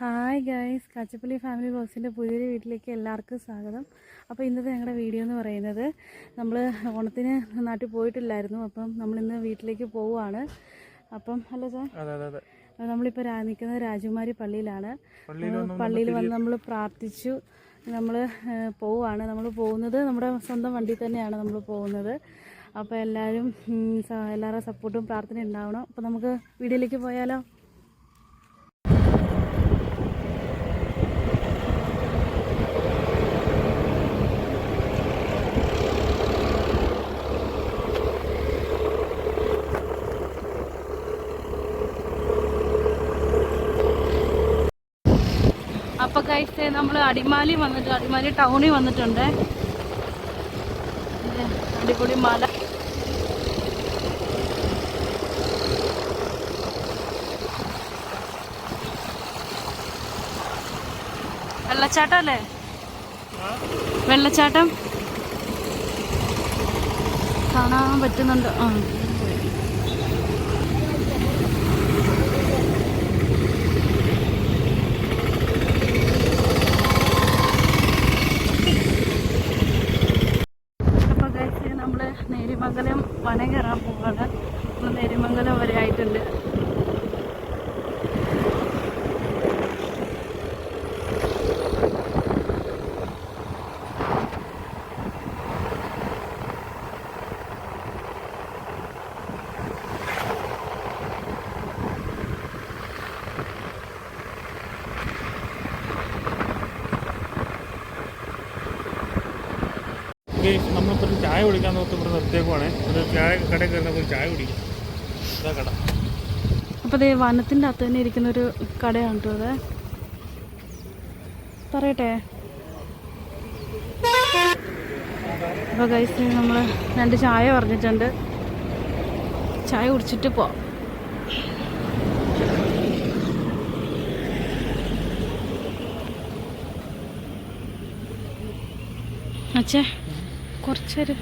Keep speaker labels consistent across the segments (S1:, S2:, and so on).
S1: Hi guys Kachappilly family ബോസിന്റെ പുതിയൊരു വീട്ടിലേക്ക് എല്ലാവർക്കും സ്വാഗതം. അപ്പോൾ ഇന്നത്തെ ഞങ്ങളുടെ വീഡിയോ എന്ന് പറയുന്നത് നമ്മൾ ഓണത്തിന് നാട്ടിൽ പോയിട്ടില്ലായിരുന്നു. അപ്പം നമ്മളിന്ന് വീട്ടിലേക്ക് പോവുകയാണ്. അപ്പം അല്ല സാർ നമ്മളിപ്പോൾ നിൽക്കുന്നത് രാജകുമാരി പള്ളിയിലാണ്.
S2: പള്ളിയിൽ വന്ന്
S1: നമ്മൾ പ്രാർത്ഥിച്ചു. നമ്മൾ പോവുകയാണ്. നമ്മൾ പോകുന്നത് നമ്മുടെ സ്വന്തം വണ്ടി തന്നെയാണ് നമ്മൾ പോകുന്നത്. അപ്പോൾ എല്ലാവരും എല്ലാവരുടെ സപ്പോർട്ടും പ്രാർത്ഥന ഉണ്ടാവണം. അപ്പോൾ നമുക്ക് വീഡിയോയിലേക്ക് പോയാലോ? കഴിച്ച് നമ്മൾ അടിമാലി വന്നിട്ട് അടിമാലി ടൗണിൽ വന്നിട്ടുണ്ട്. അടിപൊളി മല. വെള്ളച്ചാട്ടം അല്ലേ വെള്ളച്ചാട്ടം? കാണാൻ പറ്റുന്നുണ്ട്. ആ അപ്പോൾ കഴിച്ച് നമ്മൾ നേരിമംഗലം വനം കയറാൻ പോവാണ് നമ്മൾ നേരിമംഗലം വരെ ആയിട്ടുണ്ട്
S2: ഒരു ചായ കുടിക്കാൻ നോക്കി ഇവിടെ നിർത്തിയേക്കുവാണ്. ഒരു ചായ കടയിൽ കയറുന്ന ഒരു ചായ കുടിക്കാം. ഇതാ കട.
S1: അപ്പോൾ ദേ വനത്തിന്റെ അകത്ത് തന്നെ ഇരിക്കുന്ന ഒരു കടയാണ് കേട്ടോ അത്. പറയട്ടെ. അപ്പോൾ ഗൈസ് നമ്മൾ രണ്ട് ചായ പറഞ്ഞിട്ടുണ്ട്. ചായ കുടിച്ചിട്ട് പോവാം അച്ഛേ. കുറച്ചൊരു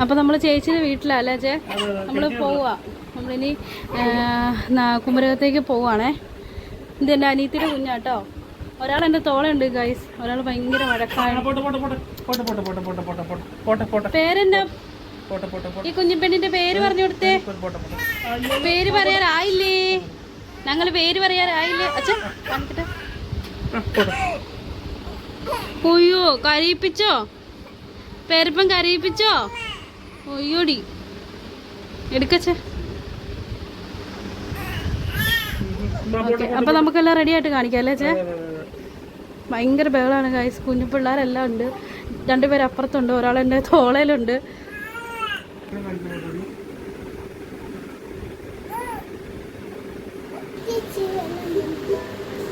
S1: അപ്പോൾ നമ്മൾ ചേച്ചിയുടെ വീട്ടിലല്ലേ ചേ? നമ്മൾ പോവുക നമ്മളിനി കുമരകത്തേക്ക് പോവുകയാണേ ഇത് എന്റെ അനിയത്തിന്റെ കുഞ്ഞാട്ടോ. ഒരാൾ എന്റെ തോളുണ്ട് ഗൈസ് ഒരാൾ ഭയങ്കര വഴക്കാണ്. പേരെന്നാ ഈ കുഞ്ഞിപ്പെണ്ണിന്റെ പേര് പറഞ്ഞു കൊടുത്തേ. പേര് പറയാറായില്ലേ ഞങ്ങൾ പേര് പറയാറായില്ലേ അച്ഛൻ കാണിക്കട്ടെ. അയ്യോ കരയിപ്പിച്ചോ? പേരപ്പം കരയിപ്പിച്ചോ? ഒയ്യോടി എടുക്കച്ചേ. ഓക്കെ അപ്പൊ നമുക്കെല്ലാം റെഡി ആയിട്ട് കാണിക്കാം അല്ലേ ചേ? ഭയങ്കര ബഹളാണ് ഗൈസ് കുഞ്ഞു പിള്ളേരെല്ലാം ഉണ്ട്. രണ്ടുപേരും അപ്പുറത്തുണ്ട് ഒരാൾ എന്റെ തോളയിലുണ്ട്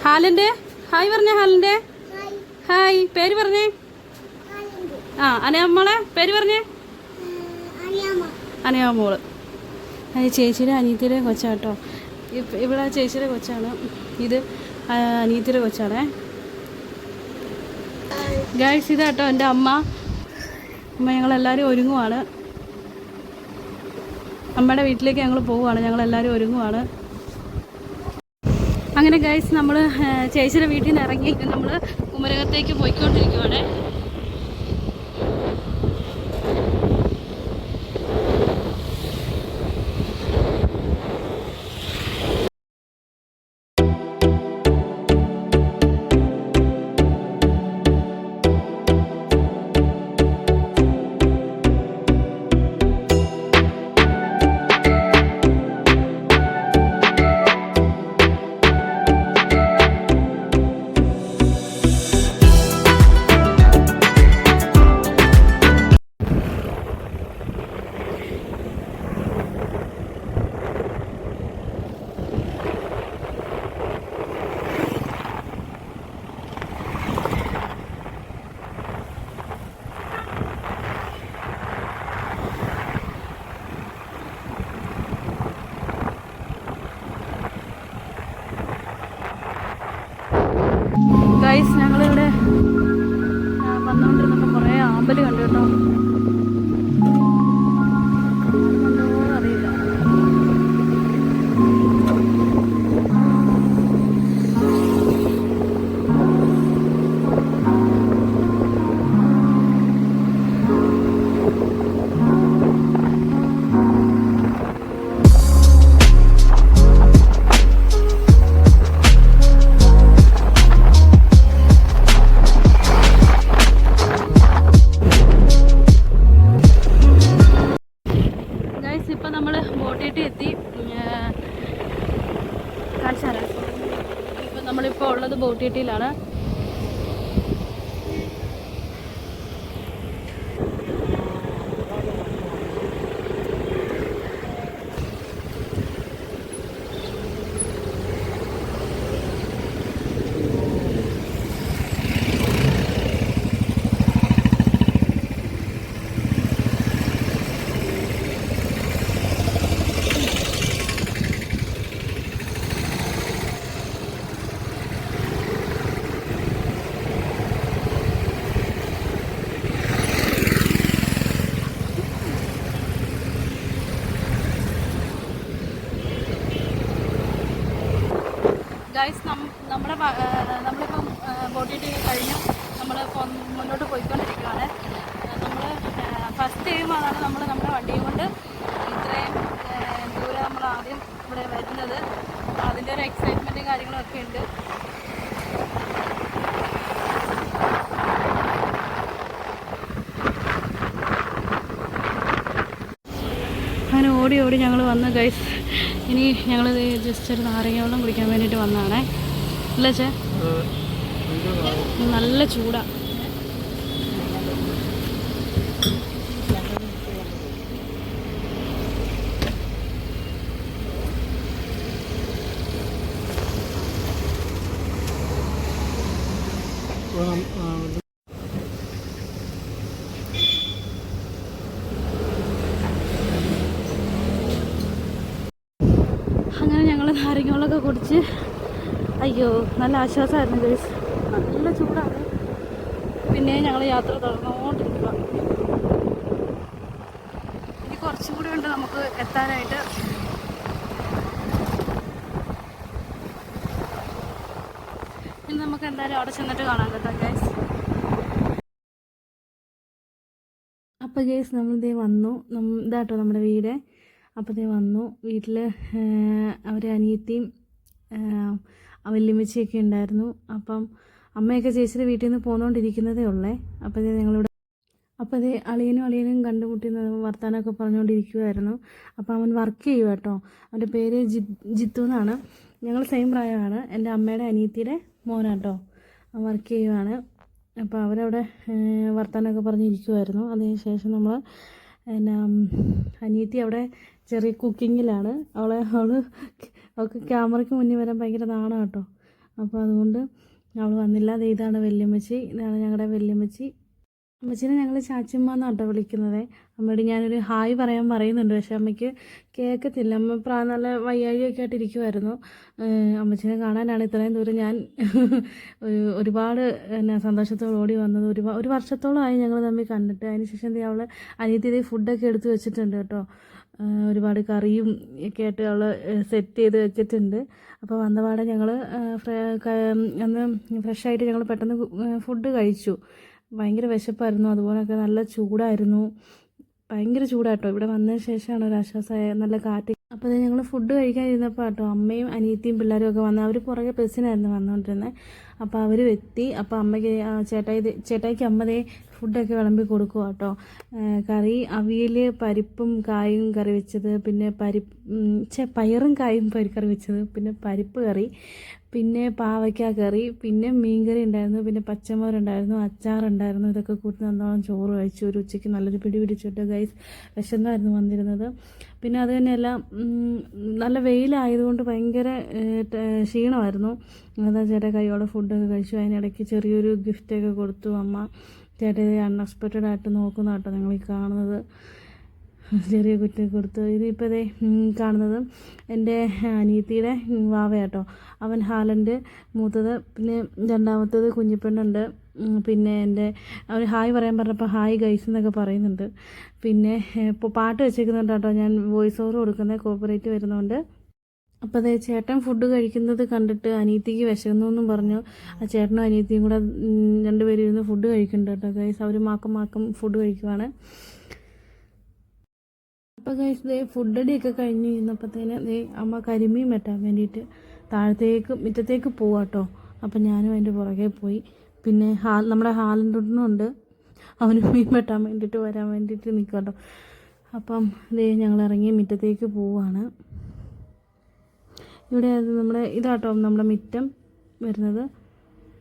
S1: ഹാലന്റെ ഹായ് പറഞ്ഞേ ഹാലന്റെ ഹായ്. പേര് പറഞ്ഞേ. ആ അനയമ്മളെ പേര് പറഞ്ഞേ. അനയാ മോൾ. അത് ചേച്ചിയുടെ അനിയത്തിയുടെ കൊച്ചാട്ടോ. ഇവിടെ ചേച്ചിയുടെ കൊച്ചാണ്. ഇത് അനിയത്തിയുടെ കൊച്ചാണേ. ഗായ്സ് ഇതാട്ടോ എന്റെ അമ്മ. അമ്മ ഞങ്ങളെല്ലാവരും ഒരുങ്ങുവാണ്. അമ്മയുടെ വീട്ടിലേക്ക് ഞങ്ങൾ പോവുകയാണ്. ഞങ്ങളെല്ലാവരും ഒരുങ്ങുവാണ്. അങ്ങനെ ഗൈസ് നമ്മൾ ചേച്ചിയുടെ വീട്ടിൽ നിന്ന് ഇറങ്ങി നമ്മൾ കുമരകത്തേക്ക് പോയിക്കൊണ്ടിരിക്കുവാണ്. ഇപ്പം നമ്മൾ ബോട്ടിട്ട് എത്തി. കാണിച്ചാലോ ഇപ്പോൾ നമ്മളിപ്പോൾ ഉള്ളത് ബോട്ടിയിട്ടിലാണ് ഗൈസ് നമ്മുടെ പ- ആ, നമ്മളിപ്പം ബോട്ടിയിട്ട് കഴിഞ്ഞു നമ്മൾ മുന്നോട്ട് പോയിക്കൊണ്ടിരിക്കുകയാണ് നമ്മൾ ഫസ്റ്റ് ടൈമാണ് നമ്മൾ നമ്മുടെ വണ്ടിയും കൊണ്ട് ഇത്രയും ആ, ദൂരം നമ്മൾ ആദ്യം ഇവിടെ വരുന്നത് അപ്പോൾ അതിന്റെ ഒരു എക്സൈറ്റ്മെന്റും കാര്യങ്ങളൊക്കെ ഉണ്ട് അങ്ങനെ ഓടി ഓടി ഞങ്ങൾ വന്ന് ഗൈസ് ഇനി ഞങ്ങൾ ജസ്റ്റ് ഒരു നാരങ്ങ വെള്ളം കുടിക്കാൻ വേണ്ടിയിട്ട് വന്നതാണേ. അല്ലേ ചേ? നല്ല ചൂടാ. അങ്ങനെ ഞങ്ങൾ നാരങ്ങകളൊക്കെ കുടിച്ച് അയ്യോ നല്ല ആശ്വാസമായിരുന്നു ഗൈസ് നല്ല ചൂടാണ്. പിന്നെ ഞങ്ങൾ യാത്ര തുടർന്നുകൊണ്ടിരിക്കുക ഇനി കുറച്ചും കൂടി ഉണ്ട് നമുക്ക് എത്താനായിട്ട് ഇനി നമുക്ക് എന്തായാലും അവിടെ ചെന്നിട്ട് കാണാം കേട്ടോ ഗൈസ് അപ്പോൾ നമ്മൾ നമ്മളിതേ വന്നു. ഇതാ ഇതാട്ടോ നമ്മുടെ വീട്. അപ്പോൾ ഇതേ വന്നു. വീട്ടിൽ അവർ അനിയത്തിയും വല്യമ്മച്ചിയൊക്കെ ഉണ്ടായിരുന്നു. അപ്പം അമ്മയൊക്കെ ചേച്ചിയുടെ വീട്ടിൽ നിന്ന് പോന്നുകൊണ്ടിരിക്കുന്നതേ ഉള്ളേ. അപ്പോൾ ഇതേ ഞങ്ങളിവിടെ അപ്പോൾ അതേ അളിയനും അളിയനും കണ്ടുമുട്ടി വർത്താനമൊക്കെ പറഞ്ഞുകൊണ്ടിരിക്കുമായിരുന്നു അപ്പോൾ അവൻ വർക്ക് ചെയ്യുക കേട്ടോ. അവന്റെ പേര് ജി ജിത്തു എന്നാണ്. ഞങ്ങൾ സെയിം പ്രായമാണ്. എന്റെ അമ്മയുടെ അനിയത്തിയുടെ മോനാട്ടോ. വർക്ക് ചെയ്യുവാണ്. അപ്പോൾ അവരവിടെ വർത്തമാനമൊക്കെ പറഞ്ഞിരിക്കുമായിരുന്നു അതിനുശേഷം നമ്മൾ എന്നാ അനിയത്തി അവിടെ ചെറിയ കുക്കിങ്ങിലാണ്. അവളെ അവൾ അവൾക്ക് ക്യാമറയ്ക്ക് മുന്നിൽ വരാൻ ഭയങ്കര നാണം കേട്ടോ അപ്പോൾ അതുകൊണ്ട് അവൾ വന്നില്ല. അത് ഇതാണ് വല്യമ്മച്ചി. ഇതാണ് ഞങ്ങളുടെ വല്യമ്മച്ചി. അമ്മച്ചിനെ ഞങ്ങൾ ചാച്ചിമ്മ എന്നാണ് കേട്ടോ വിളിക്കുന്നത്. അമ്മയോട് ഞാനൊരു ഹായ് പറയാൻ പറയുന്നുണ്ട്. പക്ഷെ അമ്മയ്ക്ക് കേൾക്കത്തില്ല. അമ്മ പ്രാ നല്ല വയ്യാഴിയൊക്കെ ആയിട്ട് ഇരിക്കുമായിരുന്നു അമ്മച്ചിനെ കാണാനാണ് ഇത്രയും ദൂരം ഞാൻ ഒരു- ഒരുപാട് എന്നാ സന്തോഷത്തോടെ ഓടി വന്നത്. ഒരുപാട് ഒരു വർഷത്തോളമായി ഞങ്ങൾ തമ്മിൽ കണ്ടിട്ട്. അതിന് ശേഷം എന്ത് അവൾ അനിയത്തി ഫുഡൊക്കെ എടുത്ത് വെച്ചിട്ടുണ്ട് കേട്ടോ. ഒരുപാട് കറിയും ഒക്കെ ആയിട്ട് അവൾ സെറ്റ് ചെയ്ത് വെച്ചിട്ടുണ്ട്. അപ്പോൾ വന്നപാടെ ഞങ്ങൾ അന്ന് ഫ്രഷായിട്ട് ഞങ്ങൾ പെട്ടെന്ന് ഫുഡ് കഴിച്ചു. ഭയങ്കര വിശപ്പായിരുന്നു. അതുപോലൊക്കെ നല്ല ചൂടായിരുന്നു. ഭയങ്കര ചൂടാട്ടോ. ഇവിടെ വന്നതിന് ശേഷമാണ് ഒരു ആശ്വാസമായ നല്ല കാറ്റ്. അപ്പോൾ ഞങ്ങൾ ഫുഡ് കഴിക്കാൻ ഇരുന്നപ്പോൾ കേട്ടോ അമ്മയും അനിയത്തിയും പിള്ളേരും ഒക്കെ വന്ന് അവർ പുറകെ ബസ്സിനായിരുന്നു വന്നുകൊണ്ടിരുന്നത് അപ്പോൾ അവർ എത്തി. അപ്പോൾ അമ്മയ്ക്ക് ചേട്ടായി ചേട്ടായിക്ക് അമ്മതേ ഫുഡൊക്കെ വിളമ്പി കൊടുക്കുക കേട്ടോ കറി അവിയൽ പരിപ്പും കായും കറി വെച്ചത് പിന്നെ പരിപ്പ് പയറും കായും പരിക്കറി കറി വെച്ചത് പിന്നെ പരിപ്പ് കറി. പിന്നെ പാവയ്ക്ക കറി പിന്നെ മീൻകറി ഉണ്ടായിരുന്നു പിന്നെ പച്ചമോരുണ്ടായിരുന്നു അച്ചാറുണ്ടായിരുന്നു ഇതൊക്കെ കൂട്ടി നന്നോളം ചോറ് കഴിച്ചു. ഒരു ഉച്ചയ്ക്ക് നല്ലൊരു പിടി പിടിച്ചിട്ട് ഗൈസ് വിശന്നായിരുന്നു വന്നിരുന്നത്. പിന്നെ അത് തന്നെയല്ല നല്ല വെയിലായതുകൊണ്ട് ഭയങ്കര ക്ഷീണമായിരുന്നു. അതാ ചേട്ടാ കൈയോടെ ഫുഡൊക്കെ കഴിച്ചു. അതിനിടയ്ക്ക് ചെറിയൊരു ഗിഫ്റ്റൊക്കെ കൊടുത്തു അമ്മ. ചേട്ടൻ അൺഎക്സ്പെക്റ്റഡ് ആയിട്ട് നോക്കുന്ന കേട്ടോ നിങ്ങൾ ഈ കാണുന്നത്. ചെറിയ കുറ്റി കൊടുത്തു ഇതിപ്പോൾ ഇതേ കാണുന്നത് എന്റെ അനിയത്തിയുടെ വാവയാട്ടോ. അവൻ ഹാലൻഡ് മൂത്തത് പിന്നെ രണ്ടാമത്തത് കുഞ്ഞിപ്പെണ്ണുണ്ട്. പിന്നെ എന്റെ അവർ ഹായ് പറയാൻ പറഞ്ഞപ്പോൾ ഹായ് ഗൈസ് എന്നൊക്കെ പറയുന്നുണ്ട്. പിന്നെ ഇപ്പോൾ പാട്ട് വെച്ചേക്കുന്നുണ്ട് കേട്ടോ ഞാൻ വോയിസ് ഓവർ കൊടുക്കുന്നത് കോപ്പറേറ്റ് വരുന്നതുകൊണ്ട് അപ്പോൾ അതേ ചേട്ടൻ ഫുഡ് കഴിക്കുന്നത് കണ്ടിട്ട് അനീതിക്ക് വിശന്നു എന്നും പറഞ്ഞു. ആ ചേട്ടനും അനീതിയും കൂടെ രണ്ടുപേരും ഇരുന്ന് ഫുഡ് കഴിക്കുന്നുണ്ട് കേട്ടോ ഗൈസ്. അവർ മാക്കം മാക്കം ഫുഡ് കഴിക്കുവാണ്. അപ്പോൾ കഴിച്ച് ദേ ഫുഡ് അടിയൊക്കെ കഴിഞ്ഞ് ഇരുന്നപ്പോഴത്തേന് ദേ അമ്മ കരിമീൻ വെട്ടാൻ വേണ്ടിയിട്ട് താഴത്തേക്ക് മുറ്റത്തേക്ക് പോവാട്ടോ. അപ്പം ഞാനും അതിന്റെ പുറകെ പോയി. പിന്നെ ഹാൽ നമ്മുടെ ഹാലിന്റെ അവന് മീൻ വെട്ടാൻ വേണ്ടിയിട്ട് വരാൻ വേണ്ടിയിട്ട് നിൽക്കുക കേട്ടോ അപ്പം ദേ ഞങ്ങൾ ഇറങ്ങി മുറ്റത്തേക്ക് പോവാണ്. ഇവിടെ അത് നമ്മുടെ ഇതാട്ടോ നമ്മുടെ മിറ്റം വരുന്നത്.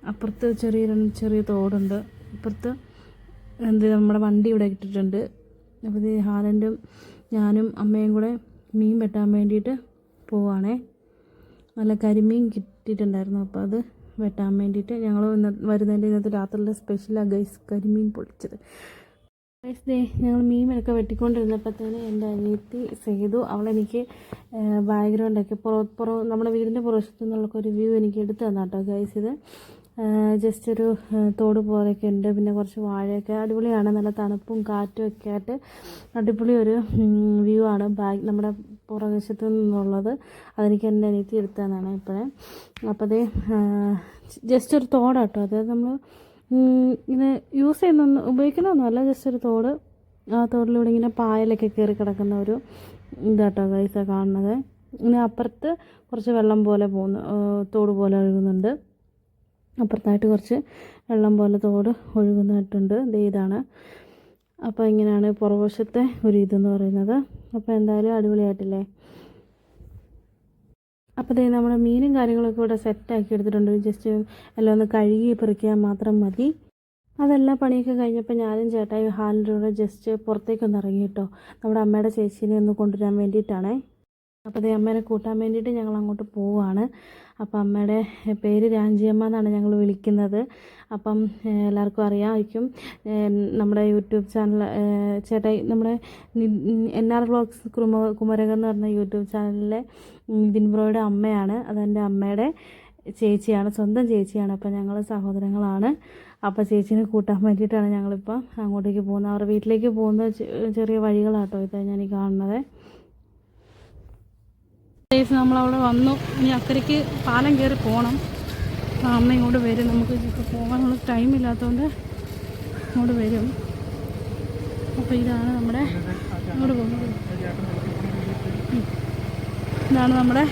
S1: അപ്പുറത്ത് ചെറിയ രണ്ട് ചെറിയ തോടുണ്ട്. ഇപ്പുറത്ത് എന്ത് നമ്മുടെ വണ്ടി ഇവിടെ ഇട്ടിട്ടുണ്ട്. അപ്പോൾ ഇത് ഹാലൻഡും ഞാനും അമ്മയും കൂടെ മീൻ വെട്ടാൻ വേണ്ടിയിട്ട് പോവാണേ. നല്ല കരിമീൻ കിട്ടിയിട്ടുണ്ടായിരുന്നു. അപ്പോൾ അത് വെട്ടാൻ വേണ്ടിയിട്ട് ഞങ്ങൾ ഇന്ന് വരുന്നതിന്റെ ഇന്നത്തെ രാത്രിയിലെ സ്പെഷ്യലാണ് ഗൈസ് കരിമീൻ പൊളിച്ചത്. ഗൈസ് ദേ ഞങ്ങൾ മീനൊക്കെ വെട്ടിക്കൊണ്ടിരുന്നപ്പോഴത്തേന് എന്റെ അനിയത്തി സേതു അവളെനിക്ക് ബാക്ക്ഗ്രൗണ്ടൊക്കെ പുറ പുറ നമ്മുടെ വീടിന്റെ പുറത്തു നിന്നുള്ള ഒരു വ്യൂ എനിക്ക് എടുത്തു തന്നാട്ടോ ഗൈസ് ഇത്. ജസ്റ്റ് ഒരു തോട് പോലെയൊക്കെ ഉണ്ട്. പിന്നെ കുറച്ച് വാഴയൊക്കെ. അടിപൊളിയാണ്. നല്ല തണുപ്പും കാറ്റും ഒക്കെ ആയിട്ട് അടിപൊളി ഒരു വ്യൂ ആണ്. ബാക്ക് നമ്മുടെ പുറവശത്തു നിന്നുള്ളത്. അതെനിക്ക് എന്റെ അനിയത്തി എടുത്തു ഇപ്പോഴേ. അപ്പോൾ അതേ ജസ്റ്റ് ഒരു തോടാട്ടോ. അതായത് നമ്മൾ ഇങ്ങനെ യൂസ് ചെയ്യുന്ന ഉപയോഗിക്കുന്നൊന്നുമല്ല ജസ്റ്റ് ഒരു തോട്. ആ തോടിലൂടെ ഇങ്ങനെ പായലൊക്കെ കയറി കിടക്കുന്ന ഒരു ഇതാട്ടോ ഗൈസ കാണുന്നത്. ഇങ്ങനെ അപ്പുറത്ത് കുറച്ച് വെള്ളം പോലെ പോകുന്നു. തോട് പോലെ ഒഴുകുന്നുണ്ട്. അപ്പുറത്തായിട്ട് കുറച്ച് വെള്ളം പോലെ തോട് ഒഴുകുന്നതായിട്ടുണ്ട്. ഇതാണ്. അപ്പോൾ ഇങ്ങനെയാണ് പുറവശത്തെ ഒരു ഇതെന്ന് പറയുന്നത്. അപ്പോൾ എന്തായാലും അടിപൊളിയായിട്ടില്ലേ? അപ്പോൾ ദേ നമ്മുടെ മീനും കാര്യങ്ങളൊക്കെ ഇവിടെ സെറ്റാക്കി എടുത്തിട്ടുണ്ട്. ജസ്റ്റ് എല്ലാം ഒന്ന് കഴുകി പെറുക്കിയാൽ മാത്രം മതി. അതെല്ലാം പണിയൊക്കെ കഴിഞ്ഞപ്പോൾ ഞാനും ചേട്ടായി ഹാലിന്റെ കൂടെ ജസ്റ്റ് പുറത്തേക്കൊന്ന് ഇറങ്ങി കേട്ടോ. നമ്മുടെ അമ്മയുടെ ചേച്ചീനെ ഒന്ന് കൊണ്ടുവരാൻ വേണ്ടിയിട്ടാണേ. അപ്പോൾ അതേ അമ്മേനെ കൂട്ടാൻ വേണ്ടിയിട്ട് ഞങ്ങൾ അങ്ങോട്ട് പോവുകയാണ് അപ്പം അമ്മയുടെ പേര് രാഞ്ചിയമ്മ എന്നാണ് ഞങ്ങൾ വിളിക്കുന്നത്. അപ്പം എല്ലാവർക്കും അറിയാമായിരിക്കും. നമ്മുടെ യൂട്യൂബ് ചാനൽ ചേട്ടാ നമ്മുടെ എൻ ആർ വ്ളോഗ്സ് കുമ കുമരകം എന്ന് പറഞ്ഞ യൂട്യൂബ് ചാനലിലെ നിതിൻ ബ്രോയുടെ അമ്മയാണ്. അതെന്റെ അമ്മയുടെ ചേച്ചിയാണ് സ്വന്തം ചേച്ചിയാണ്. അപ്പം ഞങ്ങൾ സഹോദരങ്ങളാണ്. അപ്പോൾ ചേച്ചീനെ കൂട്ടാൻ വേണ്ടിയിട്ടാണ് ഞങ്ങളിപ്പം അങ്ങോട്ടേക്ക് പോകുന്നത്. അവരുടെ വീട്ടിലേക്ക് പോകുന്ന ചെറിയ വഴികളാട്ടോ ഇത് ഞാൻ ഈ കാണുന്നത്. നമ്മളവിടെ വന്നു. ഇനി അക്കരയ്ക്ക് പാലം കയറി പോകണം അമ്മ ഇങ്ങോട്ട് വരും. നമുക്ക് ഇപ്പോൾ പോകാനുള്ള ടൈം ഇല്ലാത്തതുകൊണ്ട് ഇങ്ങോട്ട് വരും. അപ്പോൾ ഇതാണ് നമ്മുടെ ഇങ്ങോട്ട് പോകുന്നത്. ഇതാണ് നമ്മുടെ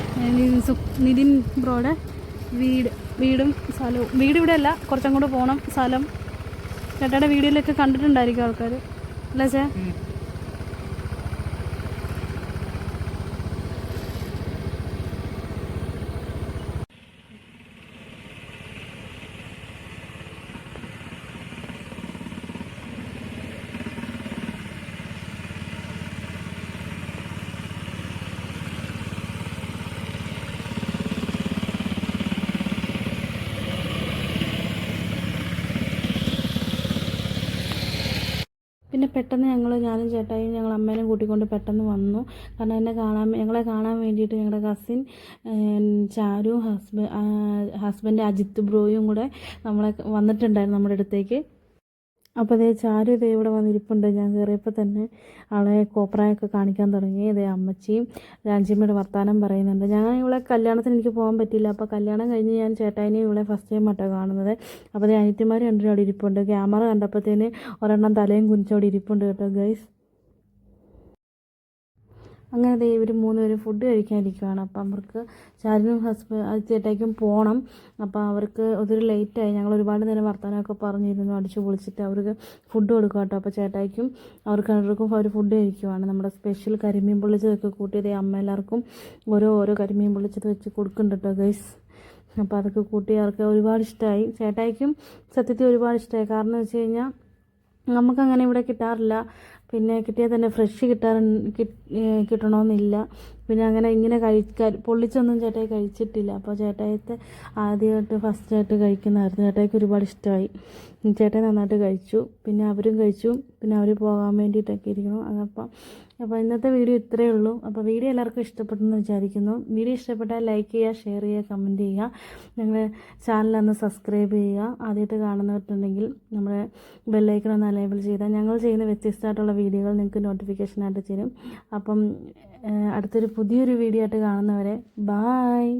S1: നിതിൻ ബ്രോയുടെ വീട് വീടും സ്ഥലവും. വീട് ഇവിടെ അല്ല കുറച്ചങ്ങോട്ട് പോകണം സ്ഥലം. ചേട്ടയുടെ വീഡിയോയിലൊക്കെ കണ്ടിട്ടുണ്ടായിരിക്കും ആൾക്കാർ അല്ലേ ചേ പിന്നെ പെട്ടെന്ന് ഞങ്ങൾ ഞാനും ചേട്ടായും ഞങ്ങൾ അമ്മേനെയും കൂട്ടിക്കൊണ്ട് പെട്ടെന്ന് വന്നു. കാരണം എന്നെ കാണാൻ ഞങ്ങളെ കാണാൻ വേണ്ടിയിട്ട് ഞങ്ങളുടെ cousin Charu husband husband Ajith ബ്രോയും കൂടെ നമ്മളെ വന്നിട്ടുണ്ടായിരുന്നു നമ്മുടെ അടുത്തേക്ക്. അപ്പോൾ അതേ ചാരു ഇതേ ഇവിടെ വന്നിരിപ്പുണ്ട്. ഞാൻ കയറിയപ്പോൾ തന്നെ ആളെ കോപ്രായൊക്കെ കാണിക്കാൻ തുടങ്ങി. ഇതേ അമ്മച്ചിയും രാജ്യമ്മയുടെ വർത്താനം പറയുന്നുണ്ട്. ഞാൻ ഇവിടെ കല്യാണത്തിന് എനിക്ക് പോകാൻ പറ്റില്ല അപ്പോൾ കല്യാണം കഴിഞ്ഞ് ഞാൻ ചേട്ടായിനെ ഇവിടെ ഫസ്റ്റ് ടൈം ആട്ടോ കാണുന്നത്. അപ്പോൾ അതേ അനിത്യന്മാർ രണ്ടുപേരും അവിടെ ഇരിപ്പുണ്ട്. ക്യാമറ കണ്ടപ്പോഴത്തേന് ഒരെണ്ണം തലയും കുനിച്ചവിടെ ഇരിപ്പുണ്ട് കേട്ടോ ഗൈസ് അങ്ങനെ ദേ ഇവർ മൂന്ന് പേരും ഫുഡ് കഴിക്കാനിരിക്കുവാണ്. അപ്പം അവർക്ക് ചാരിനും ഹസ്ബൻഡ് ചേട്ടായിക്കും പോകണം അപ്പോൾ അവർക്ക് ഒത്തിരി ലേറ്റായി ഞങ്ങൾ ഒരുപാട് നേരം വർത്തമാനമൊക്കെ പറഞ്ഞിരുന്നു. അടിച്ചു പൊളിച്ചിട്ട് അവർക്ക് ഫുഡ് കൊടുക്കുക കേട്ടോ അപ്പോൾ ചേട്ടായിക്കും അവർക്ക് രണ്ടുപേർക്കും അവർ ഫുഡ് കഴിക്കുവാണ്. നമ്മുടെ സ്പെഷ്യൽ കരിമീൻ പൊള്ളിച്ചതൊക്കെ കൂട്ടിയത് അമ്മ എല്ലാവർക്കും ഓരോ ഓരോ കരിമീൻ പൊള്ളിച്ചത് വെച്ച് കൊടുക്കുന്നുണ്ട് കേട്ടോ ഗൈസ് അപ്പോൾ അതൊക്കെ കൂട്ടി അവർക്ക് ഒരുപാട് ഇഷ്ടമായി ചേട്ടായിക്കും സത്യത്തിൽ ഒരുപാട് ഇഷ്ടമായി കാരണം എന്ന് വെച്ച് കഴിഞ്ഞാൽ നമുക്കങ്ങനെ ഇവിടെ കിട്ടാറില്ല. പിന്നെ കിട്ടിയാൽ തന്നെ ഫ്രഷ് കിട്ടാറ് കിട്ടണമെന്നില്ല പിന്നെ അങ്ങനെ ഇങ്ങനെ കഴിക്കാൻ പൊള്ളിച്ചൊന്നും ചേട്ടായി കഴിച്ചിട്ടില്ല. അപ്പോൾ ചേട്ടായിത്തെ ആദ്യമായിട്ട് ഫസ്റ്റായിട്ട് കഴിക്കുന്നതായിരുന്നു ചേട്ടായിക്ക് ഒരുപാട് ഇഷ്ടമായി ചേട്ടായി നന്നായിട്ട് കഴിച്ചു. പിന്നെ അവരും കഴിച്ചു. പിന്നെ അവർ പോകാൻ വേണ്ടിയിട്ടൊക്കെ ഇരിക്കണം അതപ്പം അപ്പോൾ ഇന്നത്തെ വീഡിയോ ഇത്രയേ ഉള്ളൂ. അപ്പോൾ വീഡിയോ എല്ലാവർക്കും ഇഷ്ടപ്പെട്ടെന്ന് വിചാരിക്കുന്നു. വീഡിയോ ഇഷ്ടപ്പെട്ടാൽ ലൈക്ക് ചെയ്യുക ഷെയർ ചെയ്യുക കമന്റ് ചെയ്യുക. ഞങ്ങളുടെ ചാനലൊന്ന് സബ്സ്ക്രൈബ് ചെയ്യുക. ആദ്യമായിട്ട് കാണുന്നവരുണ്ടെങ്കിൽ നമ്മുടെ ബെല്ലൈക്കൺ ഒന്ന് അലേബിൾ ചെയ്താൽ ഞങ്ങൾ ചെയ്യുന്ന വ്യത്യസ്തമായിട്ടുള്ള വീഡിയോകൾ നിങ്ങൾക്ക് നോട്ടിഫിക്കേഷനായിട്ട് തരും. അപ്പം അടുത്തൊരു പുതിയൊരു വീഡിയോ ആയിട്ട് കാണുന്നവരെ ബായ്